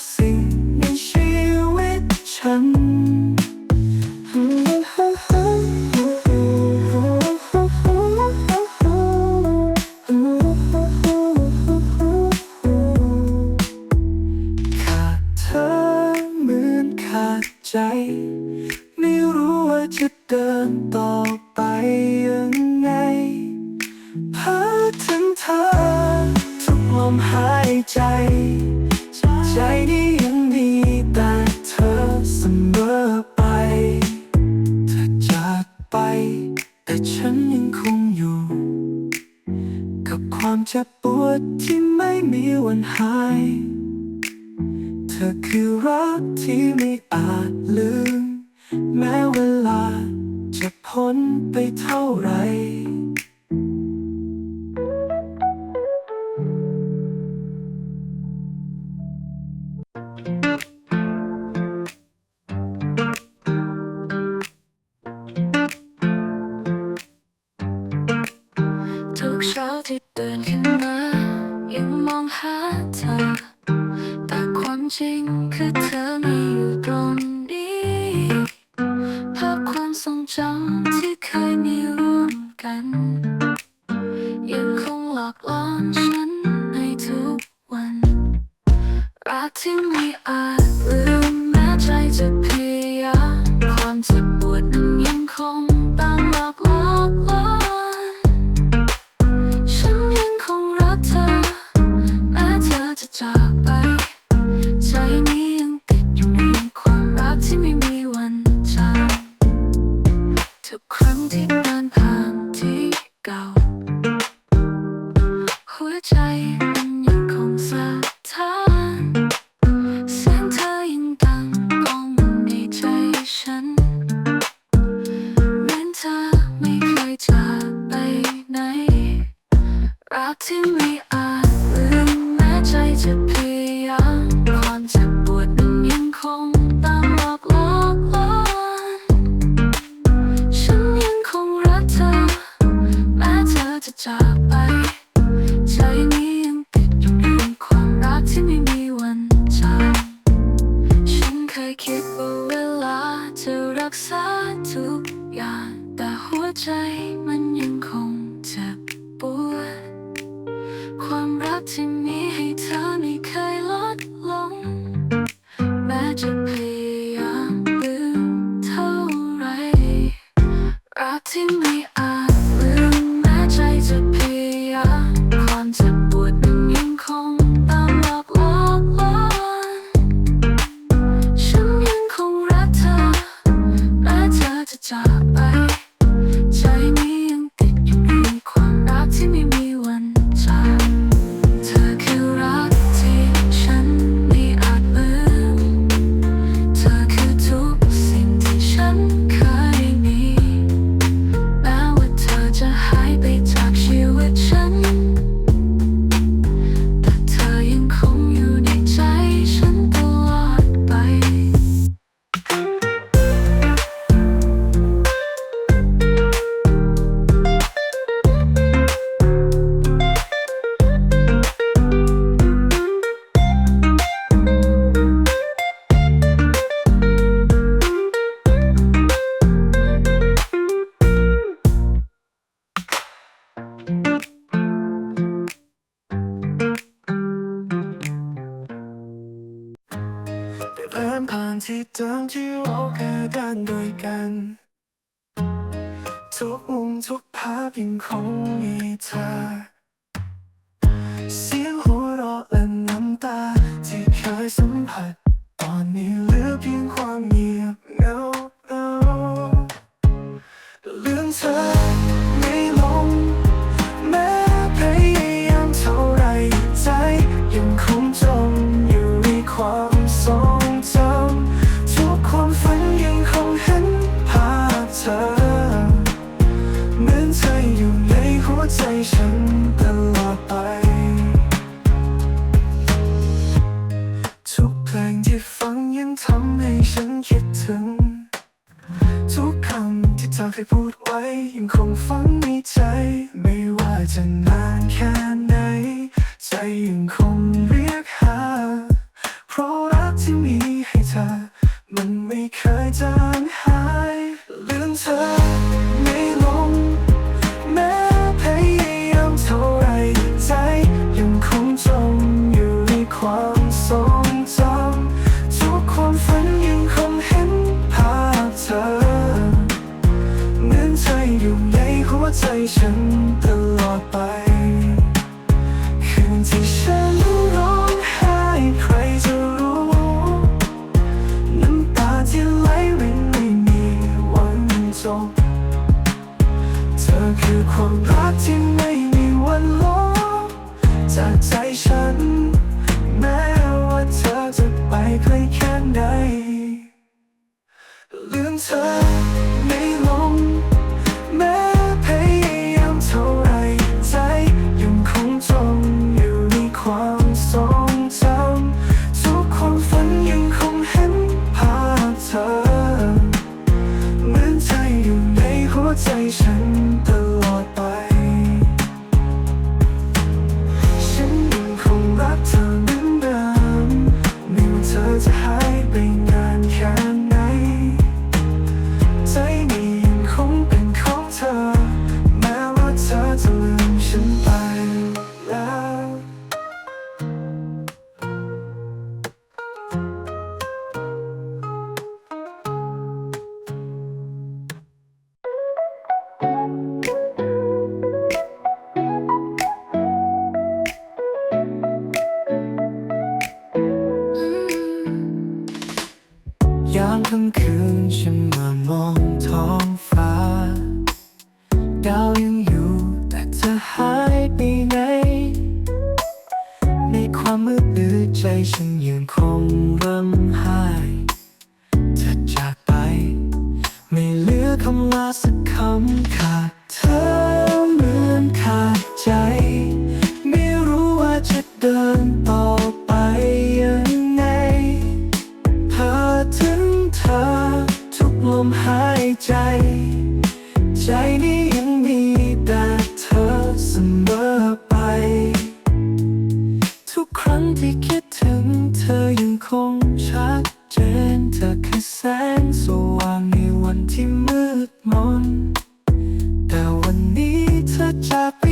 see เราที่ตื่นขึ้นมายังมองหาเธอแต่ความจริงคือเธอไม่อยู่ตรง ทั้งที่เราแค่เดินด้วยกัน ทุกมุมทุกภาพยังคงมีเธอ เสียงหัวเราะและน้ำตาที่เคยสัมผัส ตอนนี้เหลือเพียงความเงียบเงาเลืมเธอ station. come last, come, come. Sa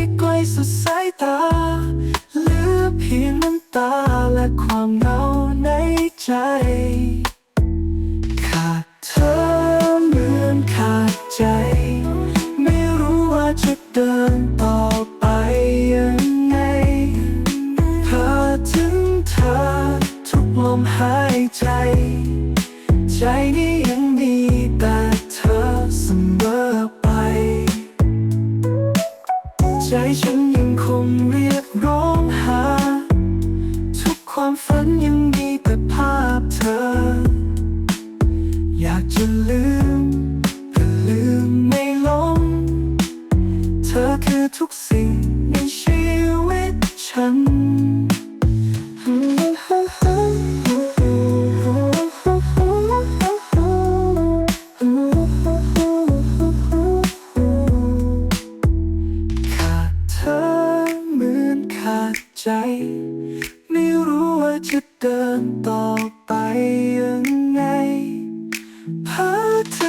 ความฝันยังมีแต่ภาพเธอ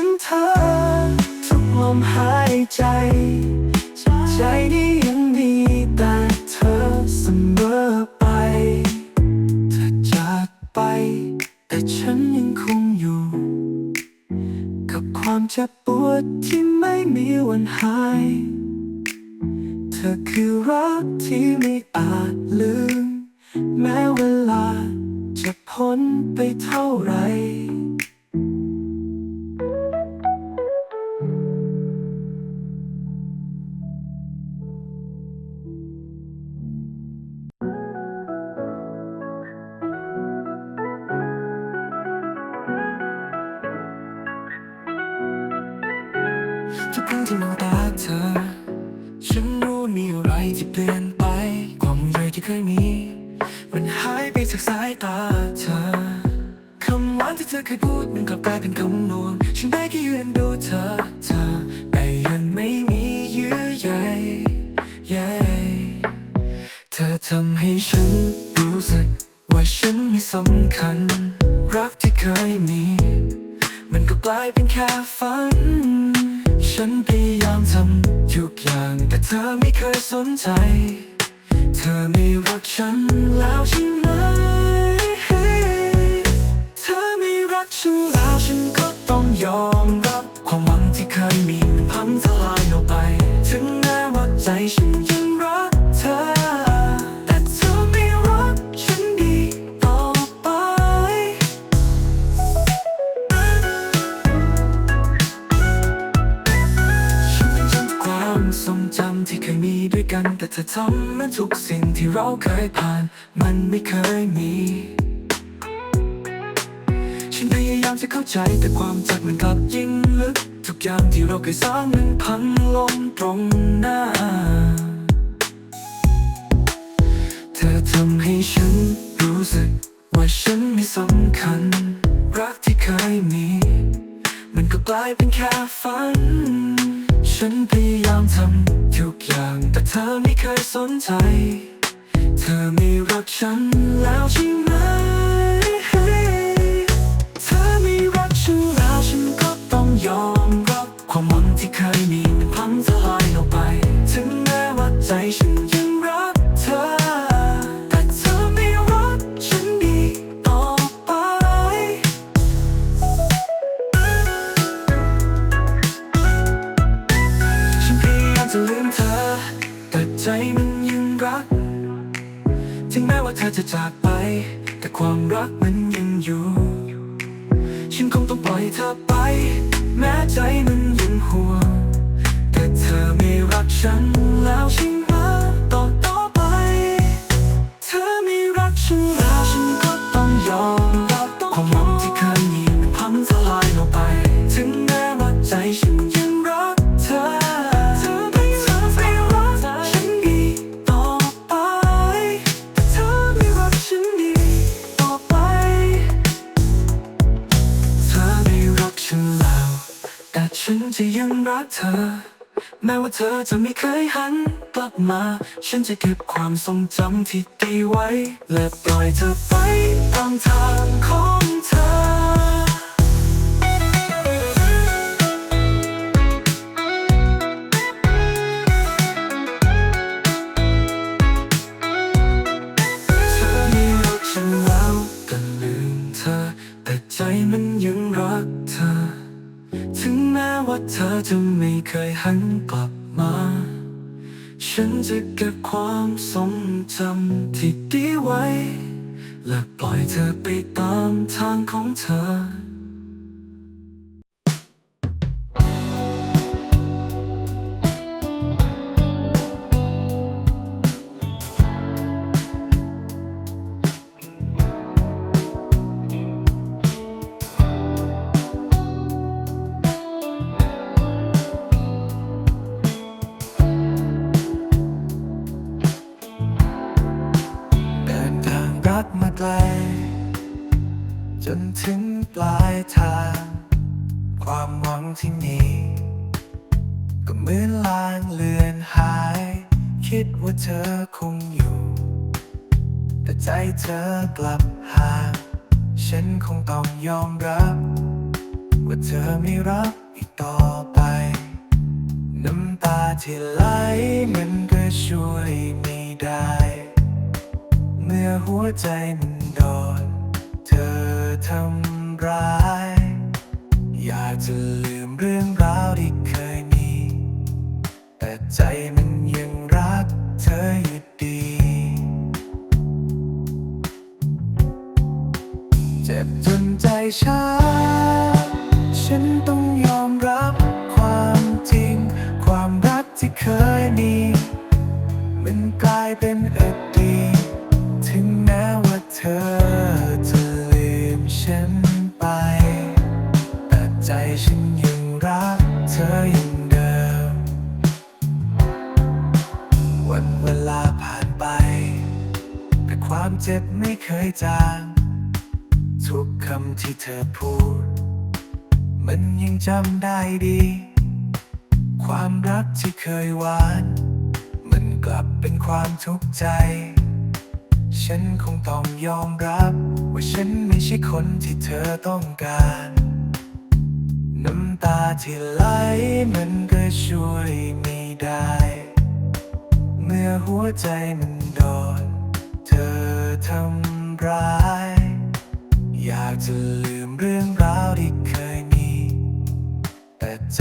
งเธอ ทุกลมหายใจ ใจนี้ยังมีแต่เธอเสมอไป เธอจากไป แต่ฉันยังคงอยู่ กับความเจ็บปวดที่ไม่มีวันหาย เธอคือรักที่มี ทุกครั้งที่มองตาเธอ ฉันรู้มีอะไรที่เปลี่ยนไป ความห่วงใยที่เคยมี มันหายไปจากสายตาเธอ คำหวานที่เธอเคยพูดมันกลับกลายเป็นคำนวงฉันได้แค่ยืนดูเธอ เธอแต่ยังไม่มีเยื่อใยใยเธอทำให้ฉันรู้สึกว่าฉันไม่สำคัญ รักที่เคยมี มันก็กลายเป็นแค่ฝัน ฉันพยายามทำทุกอย่างแต่เธอไม่เคยสนใจ เธอไม่รักฉันแล้วใช่ไหมเธอไม่รักฉันแล้วฉันก็ต้องยอม ที่เคยมีด้วยกัน แต่เธอทำมันทุกสิ่งที่เราเคยผ่าน มันไม่เคยมี ฉันพยายามจะเข้าใจแต่ความจักมันกลับยิ่งลึก ทุกอย่างที่เราเคยสร้างมันพังลงตรงหน้า เธอทำให้ฉันรู้สึก ว่าฉันไม่สำคัญ รักที่เคยมี มันก็กลายเป็นแค่ฝัน ฉันพยายามทำทุกอย่างแต่เธอไม่เคยสนใจ เธอไม่รักฉันแล้วใช่ไหม เธอไป แม้ใจมันยังห่วง แต่เธอไม่รักฉันแล้วใช่ไหม ธอ แม้ว่าเธอจะไม่เคยหันกลับมา ฉันจะเก็บความทรงจำที่ดีไว้ และปล่อยเธอไปตามทางของ เคยหันกลับมา ฉันจะเก็บความทรงจำที่ดีไว้ และปล่อยเธอไปตามทางของเธอายทางความหวังที่มีก็เหมือนลางเลือนหาย คิดว่าเธอคงอยู่ แต่ใจเธอกลับห่างฉันคงต้องยอมรับ ว่าเธอไม่รักอีกต่อไป น้ำตาที่ไหลมันก็ช่วยไม่ได้ เมื่อหัวใจมันโดนเธอทำ ร้าย อยากจะลืมเรื่องราวที่เคยมี แต่ใจมันยังรักเธออยู่ดี เจ็บจนใจฉัน ความเจ็บไม่เคยจาง ทุกคำที่เธอพูด มันยังจำได้ดี ความรักที่เคยหวาน มันกลับเป็นความทุกข์ใจ ฉันคงต้องยอมรับ ว่าฉันไม่ใช่คนที่เธอต้องการ น้ำตาที่ไหลมันก็ช่วยไม่ได้ เมื่อหัวใจมันโดนเธอ ทำร้าย อยากจะลืมเรื่องราวที่เคยมี แต่ใจ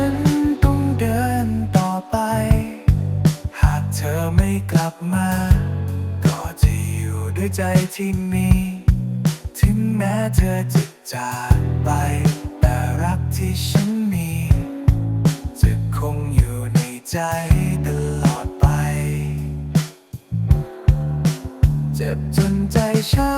ฉันต้องเดินต่อไป หากเธอไม่กลับมา ก็จะอยู่ด้วยใจที่มี ถึงแม้เธอจะจากไป แต่รักที่ฉันมี จะคงอยู่ในใจตลอดไป เจ็บจนใจช้า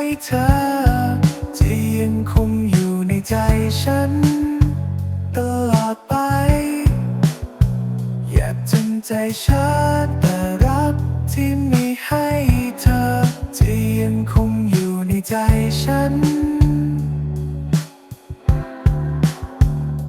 ให้เธอ จะยังคงอยู่ในใจฉัน ตลอดไป อยากจนใจชาแต่รักที่มีให้เธอ จะยังคงอยู่ในใจฉัน